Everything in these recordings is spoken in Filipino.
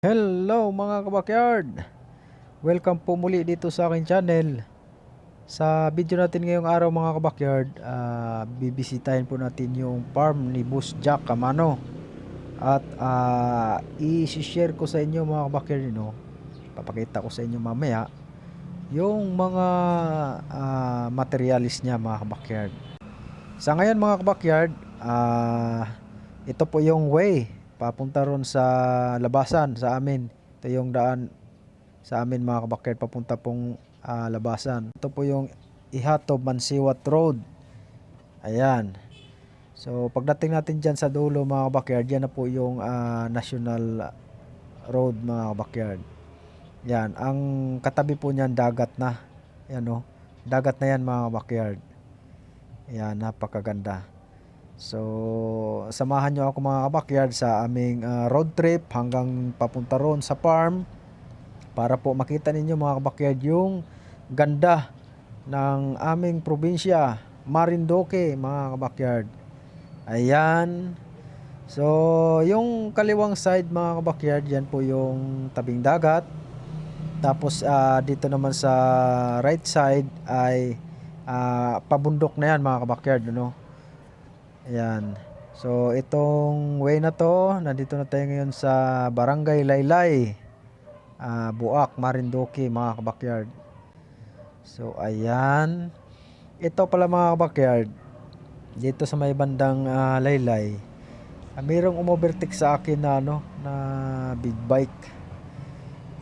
Hello mga kabakyard! Welcome po muli dito sa aking channel. Sa video natin ngayong araw mga kabakyard, ah, bibisitahin po natin yung farm ni Boss Jack Camano. At ah, i-share ko sa inyo mga kabakyard, no? papakita ko sa inyo mamaya, yung mga ah, materialis niya mga kabakyard. Sa ngayon mga kabakyard, ah, ito po yung way papunta ron sa labasan sa amin. Ito yung daan sa amin mga kabakyard papunta pong ah, labasan. Ito po yung Ihatob Mansiwat Road. Ayan. So pagdating natin dyan sa dulo mga kabakyard, yan na po yung ah, National Road mga kabakyard. Yan. Ang katabi po niyan dagat na. Yan o. Dagat na yan mga kabakyard. Yan. Napakaganda. So, samahan nyo ako mga kabakyard sa aming ah, road trip hanggang papunta ron sa farm para po makita ninyo mga kabakyard yung ganda ng aming probinsya, Marinduque mga kabakyard. Ayan. So, yung kaliwang side mga kabakyard, yan po yung tabing dagat. Tapos ah, dito naman sa right side ay ah, pabundok na yan mga kabakyard, ano? Ayan. So, itong way na to, nandito na tayo ngayon sa Barangay Laylay, ah, Buak, Marinduque, mga kabakyard. So, ayan. Ito pala mga kabakyard, dito sa may bandang ah, Laylay, ah, mayroong umovertake sa akin na, ano, na big bike.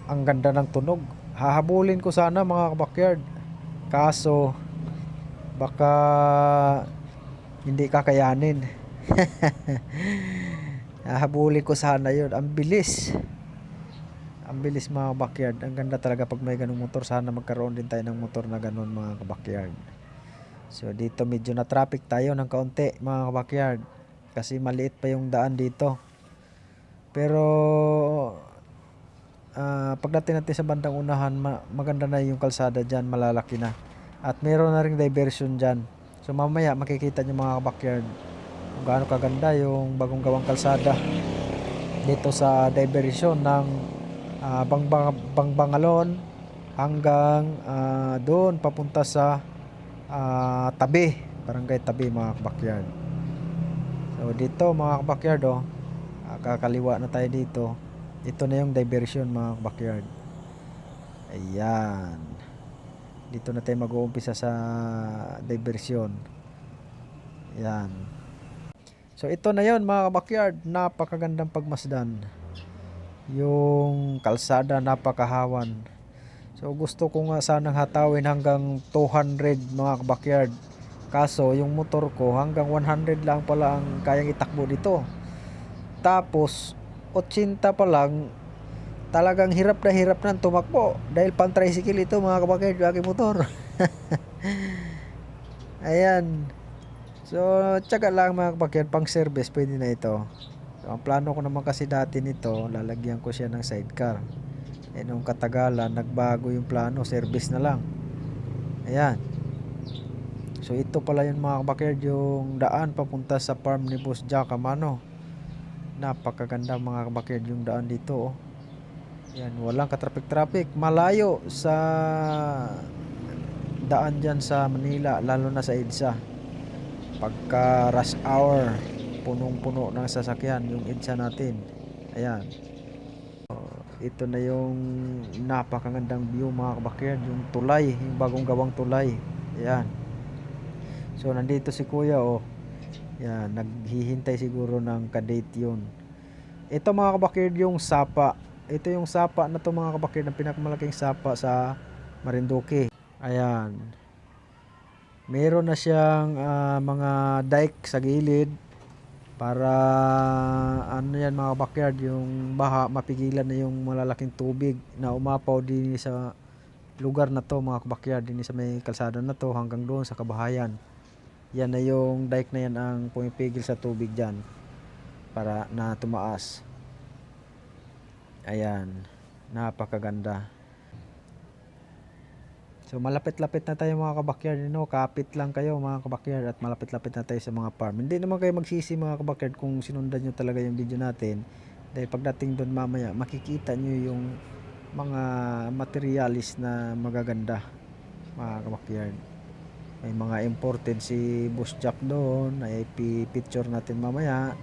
Ang ganda ng tunog. Hahabulin ko sana mga kabakyard. Kaso, baka hindi kakayanin. Hahabulin ko sana yun. Ang bilis. Ang bilis mga backyard. Ang ganda talaga pag may ganung motor. Sana magkaroon din tayo ng motor na ganun mga kabakyard. So dito medyo na traffic tayo ng kaunti mga kabakyard. Kasi maliit pa yung daan dito. Pero ah, pagdating natin sa bandang unahan, ma- maganda na yung kalsada dyan. Malalaki na. At meron na ring diversion dyan. So mamaya makikita nyo mga kabakyard kung gaano kaganda yung bagong gawang kalsada dito sa diversion ng ah, Bangbang Bangbangalon hanggang ah, doon papunta sa ah, Tabi, Barangay Tabi mga kabakyard. So dito mga kabakyard oh, kakaliwa na tayo dito. Ito na yung diversion mga kabakyard. Ayan dito na tayo mag-uumpisa sa diversion. Yan. So ito na yon mga kabakyard, napakagandang pagmasdan. Yung kalsada napakahawan. So gusto ko nga sanang hatawin hanggang 200 mga kabakyard. Kaso yung motor ko hanggang 100 lang pala ang kayang itakbo dito. Tapos 80 pa lang talagang hirap na hirap na tumakbo dahil pang tricycle ito mga kabakyard yung motor. Ayan. So tsaga lang mga kabakyard pang service pwede na ito. So, ang plano ko naman kasi dati nito lalagyan ko siya ng sidecar. Eh nung katagalan nagbago yung plano service na lang. Ayan. So ito pala yung mga kabakyard yung daan papunta sa farm ni Boss Jack Amano napakaganda mga kabakyard yung daan dito oh. Yan, walang katrafik-traffic. Malayo sa daan dyan sa Manila, lalo na sa EDSA. Pagka rush hour, punong-puno ng sasakyan yung EDSA natin. Ayan. Ito na yung napakagandang view mga kabakyard. Yung tulay, yung bagong gawang tulay. Ayan. So, nandito si kuya, oh. Yan, naghihintay siguro ng kadate yun. Ito mga kabakyard yung sapa ito yung sapa na to mga kabakir ng pinakamalaking sapa sa Marinduque. Ayan. Meron na siyang ah, mga dike sa gilid para ano yan mga kabakyard yung baha mapigilan na yung malalaking tubig na umapaw din sa lugar na to mga kabakyard din sa may kalsada na to hanggang doon sa kabahayan yan na yung dike na yan ang pumipigil sa tubig dyan para na tumaas Ayan. Napakaganda. So malapit-lapit na tayo mga kabakyard, no? Kapit lang kayo mga kabakyard at malapit-lapit na tayo sa mga farm. Hindi naman kayo magsisi mga kabakyard kung sinundan nyo talaga yung video natin Dahil pagdating doon mamaya, makikita nyo yung mga materialis na magaganda mga kabakyard. May mga imported si Boss Jack doon, ay picture natin mamaya.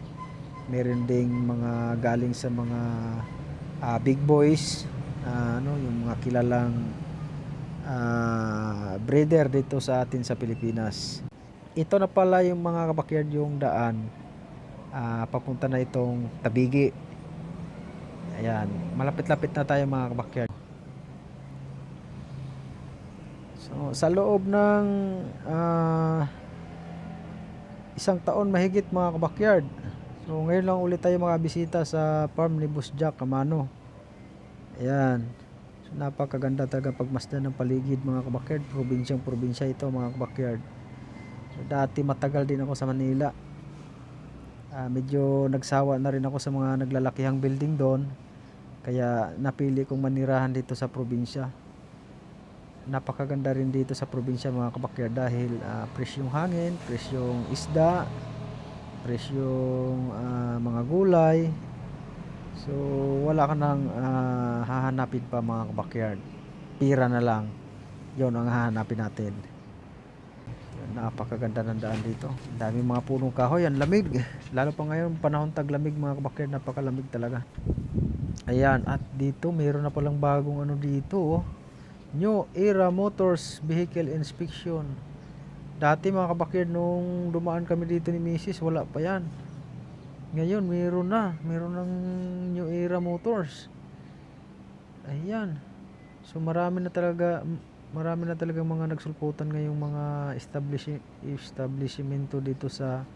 Meron ding mga galing sa mga ah, big boys, ah, ano, yung mga kilalang ah, breeder dito sa atin sa Pilipinas. Ito na pala yung mga kabakyard yung daan ah, papunta na itong Tabigi. Ayan, malapit-lapit na tayo mga kabakyard. So, sa loob ng ah, isang taon mahigit mga kabakyard. So, ngayon lang ulit tayo makabisita sa farm ni Boss Jack Amano. Ayan. So, napakaganda talaga pagmasdan ng paligid mga kabakyard. Probinsyang probinsya ito mga kabakyard. So, dati matagal din ako sa Manila. Ah, medyo nagsawa na rin ako sa mga naglalakihang building doon. Kaya napili kong manirahan dito sa probinsya. Napakaganda rin dito sa probinsya mga kabakyard dahil ah, presyong hangin, presyong isda, presyong ah, mga gulay. So wala ka nang ah, hahanapin pa mga kabakyard. Pira na lang. Yon ang hahanapin natin. Napakaganda ng daan dito. Dami mga punong kahoy, ang lamig. Lalo pa ngayon, panahon taglamig mga kabakyard, napakalamig talaga. Ayan, at dito mayroon na palang bagong ano dito. Oh. New Era Motors Vehicle Inspection. Dati mga kabakyard, nung dumaan kami dito ni Mrs. wala pa yan. Ngayon, mayroon na. Mayroon ng New Era Motors. Ayan. So marami na talaga marami na talaga mga nagsulputan ngayong mga establish establishmento dito sa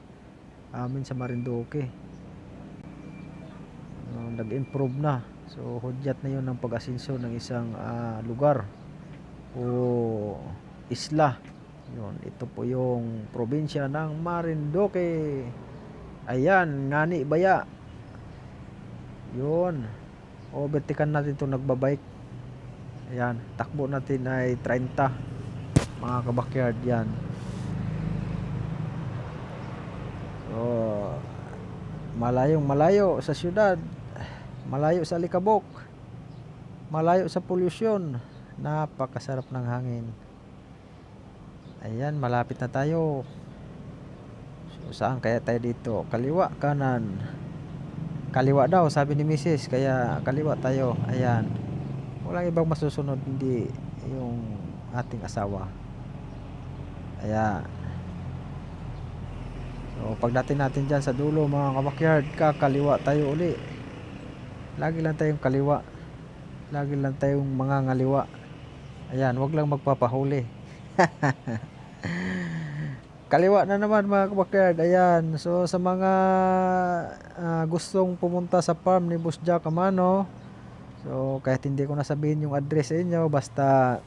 amin sa Marinduque. Uh, nag-improve na. So hudyat na 'yon ng pag-asenso ng isang ah, lugar o isla. Yun, ito po yung probinsya ng Marinduque. Ayan, ngani baya. Yun. Overtaken natin itong nagbabike. Ayan, takbo natin ay 30 mga kabakyard yan. So, malayong malayo sa syudad, malayo sa likabok, malayo sa polusyon, napakasarap ng hangin. Ayan, malapit na tayo. Saan kaya tayo dito? Kaliwa, kanan. Kaliwa daw, sabi ni Mrs. Kaya kaliwa tayo. Ayan walang ibang masusunod hindi yung ating asawa ayan so pagdating natin dyan sa dulo mga kabakyard kakaliwa tayo uli lagi lang tayong kaliwa lagi lang tayong mga ngaliwa ayan wag lang magpapahuli kaliwa na naman mga kabakyard ayan so sa mga ah, gustong pumunta sa farm ni Boss Jack Amano So, kahit hindi ko nasabihin yung address sa inyo, basta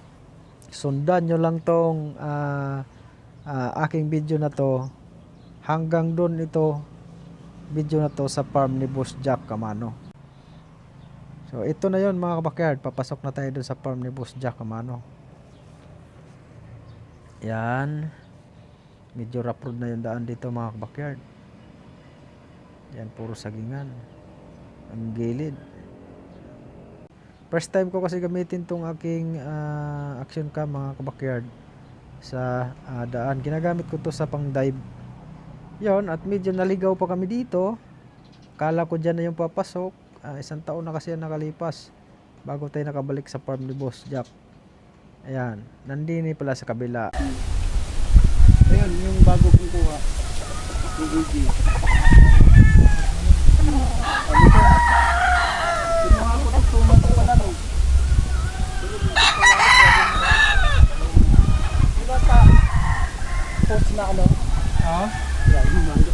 sundan nyo lang tong ah, ah, aking video na to. Hanggang doon ito, video na to sa farm ni Boss Jack Kamano. So, ito na yon mga kabakyard. Papasok na tayo doon sa farm ni Boss Jack Kamano. Yan. Medyo rough road na yung daan dito mga kabakyard. Yan, puro sagingan. Ang gilid. First time ko kasi gamitin tong aking ah, action cam mga kabakyard sa ah, daan. Ginagamit ko to sa pang dive. Yon at medyo naligaw pa kami dito. Kala ko dyan na yung papasok. Ah, isang taon na kasi yan nakalipas bago tayo nakabalik sa farm ni Boss Jack. Ayan, nandini pala sa kabila. Yung bago kong kuha. UG. Post na ano? Oh? Yeah, yung mango.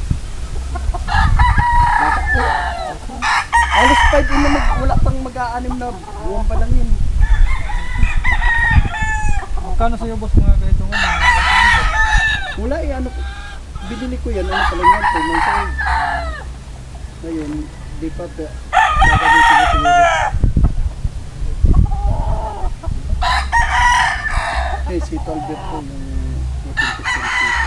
Alas 5 yun na mag, pang mag-aanim na buwan pa lang yun. Magkano sa'yo boss mga ganito mo? Wala eh, ano, binili ko yan, ano pa lang yan, 2 months old. Ngayon, di pa pa, gagamitin ko siguro. Eh, si Talbot ko yung distance dito.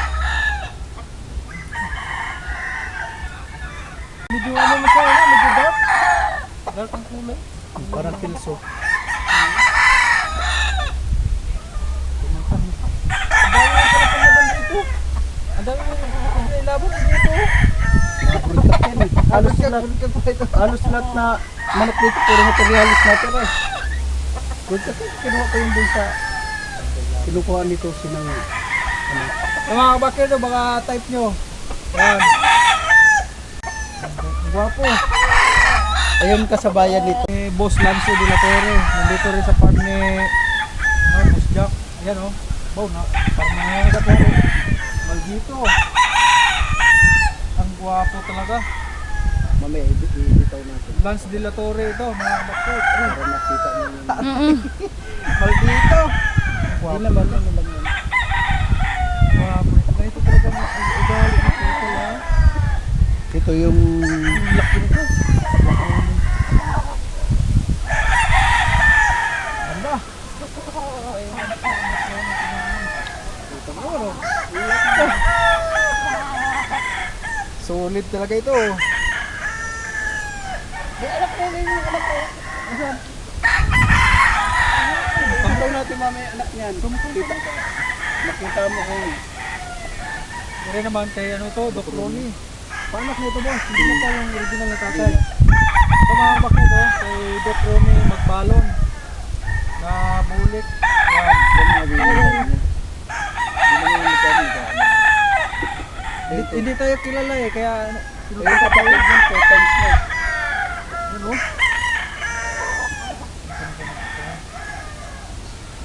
Medyo ano mo siya, ano? medyo dark? Pilso. Ang dami mo pala palaban dito. Ang dami mo nilaban dito. Halos lahat, halos lahat na manok dito, puro materialis natin eh. Good kasi kinuha ko yun dun sa kinukuha nito sinang ano. Yung mga kabakir no, baka type nyo. Yan. Ang Gwapo. Ayun kasabayan nito. Eh, Boss Lance de la Torre. Nandito rin sa farm ni ah, Boss Jack. Yan o. Oh. Bow na. Farm na ngayon na Torre. Maldito. Ang gwapo talaga. Mamaya ibitaw natin. Lance de la Torre ito, mga kabakir. Para makita mo yung... Maldito. Hindi naman, ano lang yan. Gwapo. Ganito talaga ang ugali ng people ha. Ito yung... Laki nito. Ganda. Ito mo, no? Solid talaga ito. Di, anak ko, ngayon yung anak ko. Asan? Pagdaw natin mamaya anak niyan. Kita. Makita mo kung... Pero naman kay ano to, Doc Ronnie. Panak nito boss, hindi mo pa yung original na tatay. Ito mga bak nito, kay Doc Ronnie magbalon. Na bulik. Hindi yung. Hindi, hindi tayo kilala eh, kaya Ayun kapatid yun, four times na. Yun oh.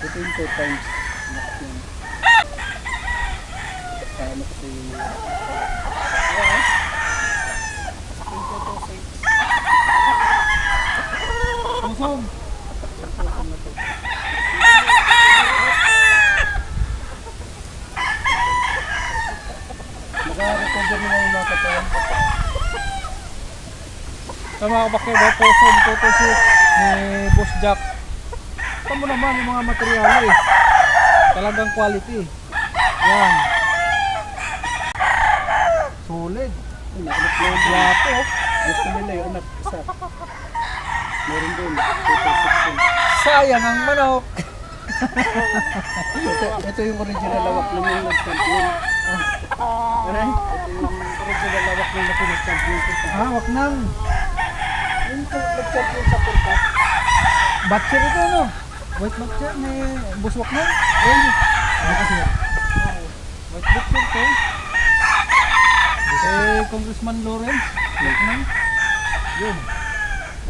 Ito yung four times. Mo kasi yung mga... Tusong. Naka-recover nila yung mga katawan. Sa mga kabakir, daw tusong tutusok ni Boss Jack. Ito mo naman yung mga materyales eh. Talagang quality. Yan. Solid. Yung anak na yun. Guwapo. Gusto nila yung anak isa. Meron 16. Sayang ang manok. Ito, ito yung original lawak ng yung nag-champion. Aray, ito yung original lawak ng nag-champion. Ah, wak nang. Yung nag-champion sa Purkas. Batcher ito ano? White batcher ni Boss Wak nang. Eh, ano kasi? White batcher to. Eh, Congressman Lawrence. Wak nang. Yun.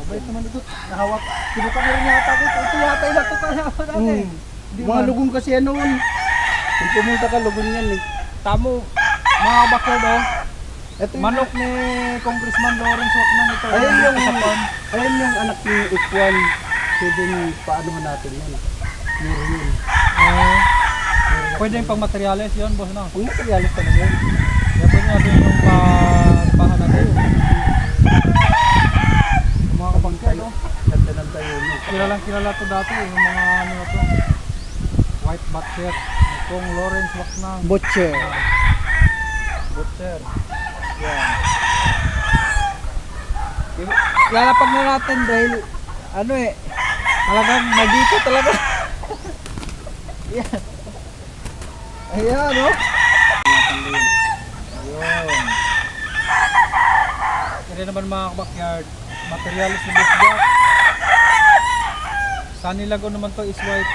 Mabait naman ito. Nahawak. Kinuha ko rin yata ko. Ito yata yung natutunan ko dati. Mm. Di Mga lugong kasi ano. Kung pumunta ka, lugon yan eh. Tamo. Mga bakod oh. Ito yung, Manok ni Congressman Lawrence nang ito. Ayun yung, sa farm. ayun yung anak ni Ikwan. Pwedeng paano mo natin yan. Puro yun. Eh, pwede yung pang materials yun, boss na. Ang materialis ka na yun. Kaya pwede natin yung papahan natin. Yung mga kabangka, no? Ganda ng tayo mo. Kilalang kilala to dati, yung mga ano na to. White Butcher, itong Lawrence Waknang, Butcher. Butcher. Yan. Lalapag na natin dahil, ano eh, talagang nagito talaga. Yan. Ayan, no? Ayun. Kaya naman mga backyard, materials ni Boss Jack. Sunny Lagoon naman to is white.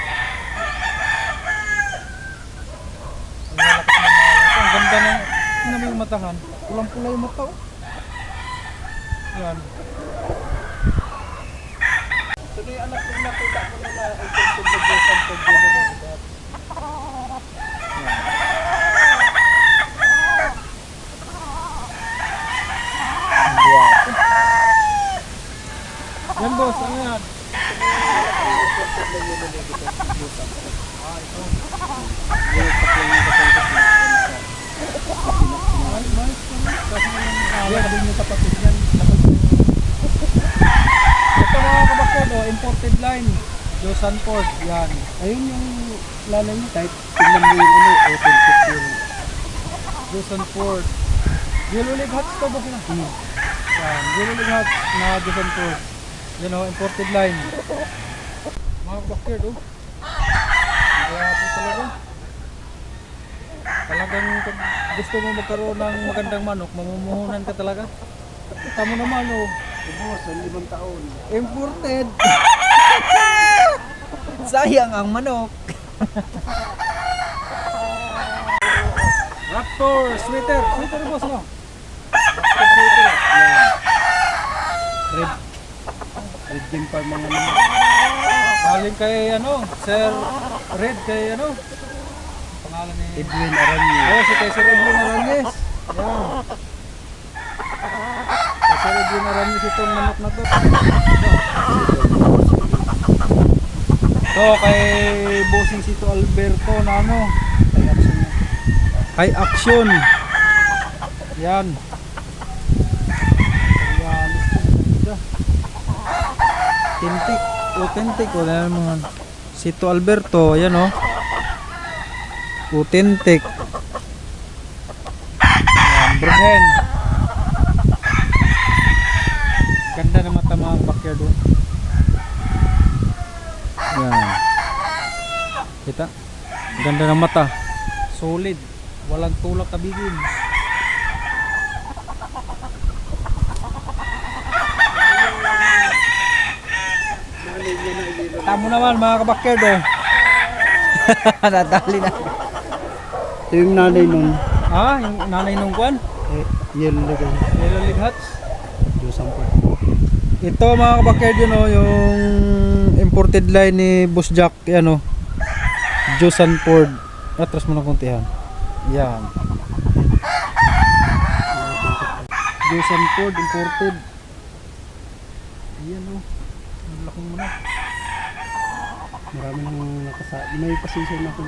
Ang lalakas ng mga. Ang ganda tingnan mo yung matahan. Pulang-pula yung mata oh. Yan. Na yung anak ko nakita ko na na ang. Ang guwapo. Yan boss, ano yan? Yung taklang yung kapatid na Nice, nice. Kasi yung Yan din yung kapatid niyan. Ito mga kabakod, oh, imported line. Joe Sanford, yan. Ayun yung nanay niya kahit tingnan mo yung ano, open pit yung Joe Sanford. Yellow leg hats to ba sila? Hmm. Yan, yellow leg hats na Joe Sanford. You know, imported line. Mga backyard, oh. Kaya po talaga. Talagang pag gusto mo magkaroon ng magandang manok, mamumuhunan ka talaga. Tamo naman, oh. Ubos, ang limang taon. Imported. Sayang ang manok. Raptor, sweater. Sweater boss no? Sweater. Yan. Red. Red Game Farm mga naman. Galing kay ano, Sir Red kay ano? Pangalan ni Edwin Aranyo. Oh, si kay Sir Edwin Aranjes. Yan. Kay Sir Edwin Aranjes itong manok na to. To kay bossing si to Alberto na ano, Ay, action kay. Yan. Yan. Authentic. Authentic. Wala naman. Si to Alberto. Ayan oh. Authentic. Yan. Bruhen. Ganda na mata mga backyard oh. Yan. Kita? Ganda ng mata. Solid. Walang tulak kabigin. Tamo naman mga kabakyard oh. Nadali na. Ito yung nanay nun. Ah, yung nanay nung kwan? Eh, yellow ganyan. Yellow League Hats. Diyos ang po. Ito mga kabakyard yun oh, yung imported line ni Boss Jack. Yan Josan Ford. Atras mo ng kuntihan. Yan. Josan Ford imported. Yan oh. Ang laking mo na. Marami nang nakasa... May pasensya na ako.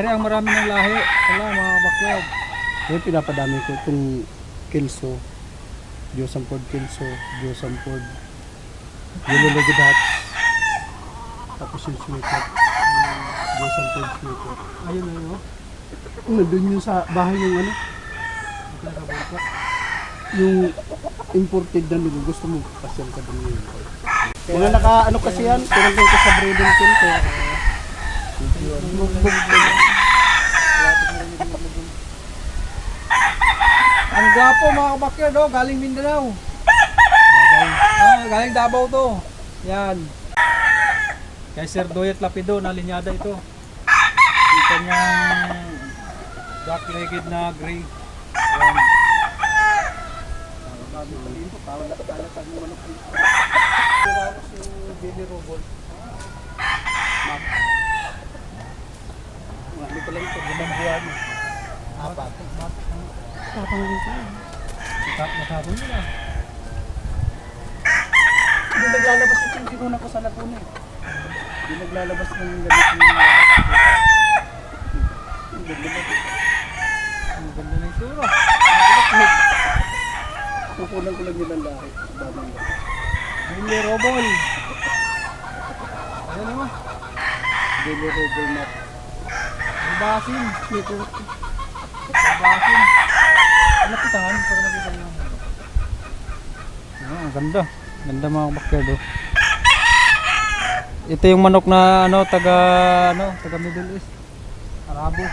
Ere ang marami ng lahi. Wala mga kabakyard. Kaya pinapadami ko itong Kelso. Diyos ang Ford Kelso. Diyos ang Ford. Yellow Legged Hats. Tapos yung sweater. Diyos Ford sweater. Ayun oh. Nandun yung sa bahay yung ano. Yung imported na lugo. Gusto mo pasyal ka dun yun. Mga naka ano kasi yan. Tinanggal ko sa breeding team ko. Ang gwapo mga kabakyard oh, galing Mindanao. Ah, galing Davao to. Yan. Kay Sir Doyet Lapido, nalinyada ito. Yung kanyang black-legged na gray. Yan. Billy Robol. Map. Mga pa lang ito. Limang buwan. Apat. Tapang dito. Tap matapon nila. Hindi naglalabas ito yung kinuna ko sa Laguna. eh. Hindi naglalabas ng gamit ng lahat. Ang ganda ba? Ang ganda ng itsura. Kukunan ko lang yun ang lahat. Babang ba? Billy Robol. Ayan naman. Billy Robol map. Basin. Basin. Ano pitahan para makita niyo. Ah, ganda. Ganda mga backyard oh. Ito yung manok na ano taga ano, taga Middle East. Arabo.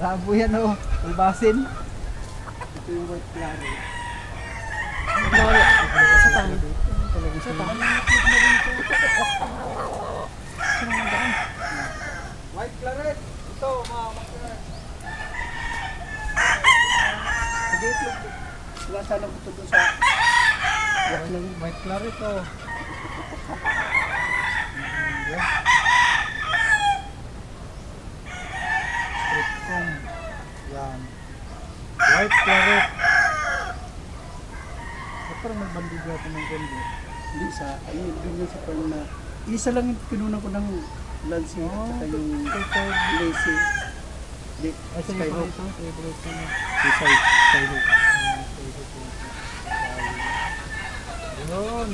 Arabo yan oh. Ulbasin. Ito yung white clary. Sa tang. Sa tang. White claret. Ito mga backyard. Sige, ito. Wala sana ko sa... Wala lang. White claret oh. Straight comb. Yan. White claret. Ba't parang nagbandig natin ng gondo? Hindi sa... Ayun, doon yan sa parang na... Isa lang yung kinunan ko ng Lansing Oh, at saka yung Lacy. Di, Ay, sa Skyhook. Favorite ko na. Skyhook. Yun.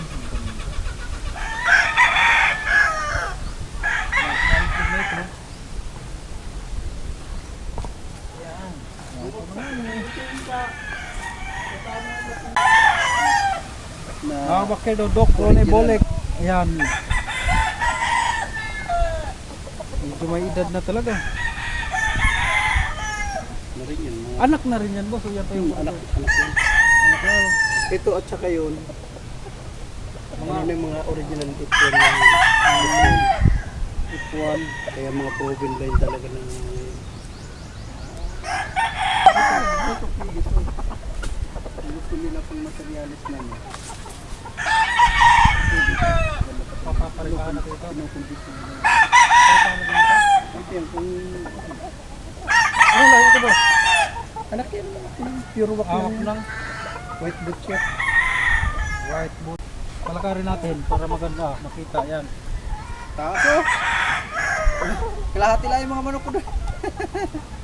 Mga kabakyard, oh, Doc Ronnie. Bolek. Ayan. Medyo may edad na talaga. Na rin yan. Mga, Anak na rin yan, boss. O yan pa yung yung anak, anak yan. Anak na. Ito at saka yun. Mga ano yung mga original F1 yung F1. Kaya mga proven line talaga ng ito ito. Gusto nila pang materialis na no. Papapalipahan natin ito. Nila. Yan kung Ano lang ito, boss? anak yan. Pure wak lang. White boot check. White boot. Palakarin natin para maganda. Makita yan. Taas oh. Kalahati lang yung mga manok ko doon.